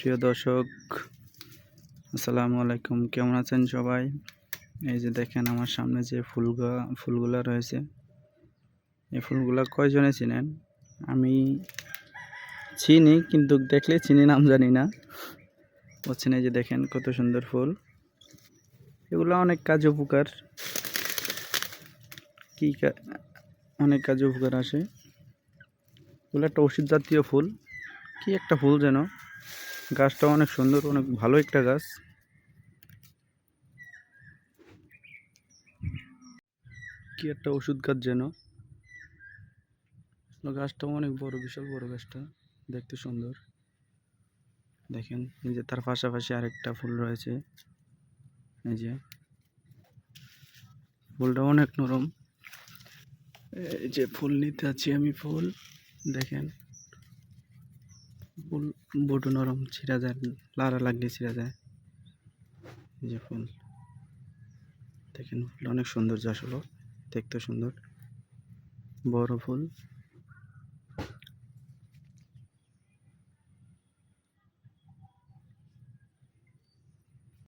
প্রিয় দর্শক, আসসালামু আলাইকুম। কেমন আছেন সবাই? এই যে দেখেন আমার সামনে যে ফুলগুলা ফুলগুলা রয়েছে। এই ফুলগুলা কয়জনে চিনেন? আমি চিনি, কিন্তু দেখলে চিনি নাম জানি না। বুঝছেন এই যে দেখেন কত সুন্দর ফুল। এগুলো অনেক কাজ উপকার। কা- অনেক কাজ উপকার আসে। এগুলো একটা ওষুধ জাতীয় ফুল। কি একটা ফুল যেন। গাছটা অনেক সুন্দর, অনেক ভালো একটা গাছ। কি একটা ওষুধ গাছ যেন। গাছটা অনেক বড়, বিশাল বড় গাছটা, দেখতে সুন্দর। দেখেন, এই যে তার পাশাপাশি আরেকটা ফুল রয়েছে। এই যে, ফুলটা অনেক নরম। এই যে ফুল নিতে আছি আমি, ফুল। দেখেন ফুল বটু নরম ছিঁড়া যায়, লারা লাগলে ছিঁড়া যায়। যে ফুল। দেখেন ফুল অনেক সৌন্দর্য আসলো দেখতে সুন্দর। বড় ফুল।